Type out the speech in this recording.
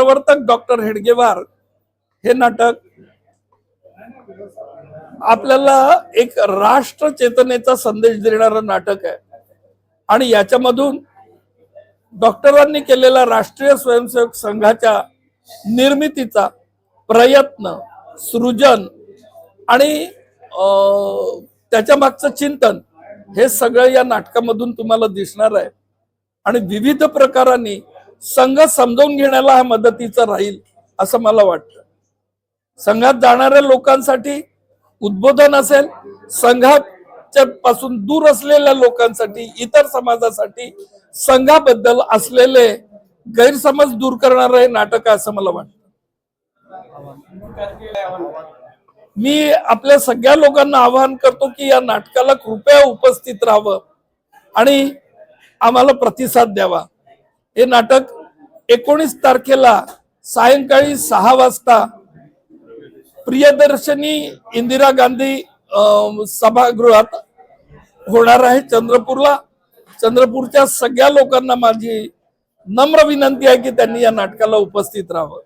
प्रवर्तक डॉक्टर हेडगेवार हे नाटक आपल्याला एक राष्ट्र चेतनेचा संदेश देणारं नाटक आहे. आणि याच्यामधून डॉक्टरांनी केलेला राष्ट्रीय स्वयंसेवक संघाच्या निर्मितीचा प्रयत्न सृजन आणि अं, त्याच्या मागचं चिंतन हे सगळं या नाटकामधून तुम्हाला दिसणार आहे. आणि विविध प्रकारांनी संघ समजावून घेण्याला हा मदतीचा राहील असं मला वाटतं. संघात जाणाऱ्या लोकांसाठी उद्बोधन असेल संघाच्या पासून दूर असलेल्या लोकांसाठी इतर समाजासाठी संघाबद्दल असलेले गैरसमज दूर करणार हे नाटक आहे असं मला वाटतं. मी आपल्या सगळ्या लोकांना आवाहन करतो की या नाटकाला कृपया उपस्थित राहावं आणि आम्हाला प्रतिसाद द्यावा. हे नाटक एकोणीस तारखेला सायंकाळी सहा वाजता प्रियदर्शनी इंदिरा गांधी सभागृहात होणार आहे चंद्रपूरला. चंद्रपूरच्या सगळ्या लोकांना माझी नम्र विनंती आहे की त्यांनी या नाटकाला उपस्थित राहावं.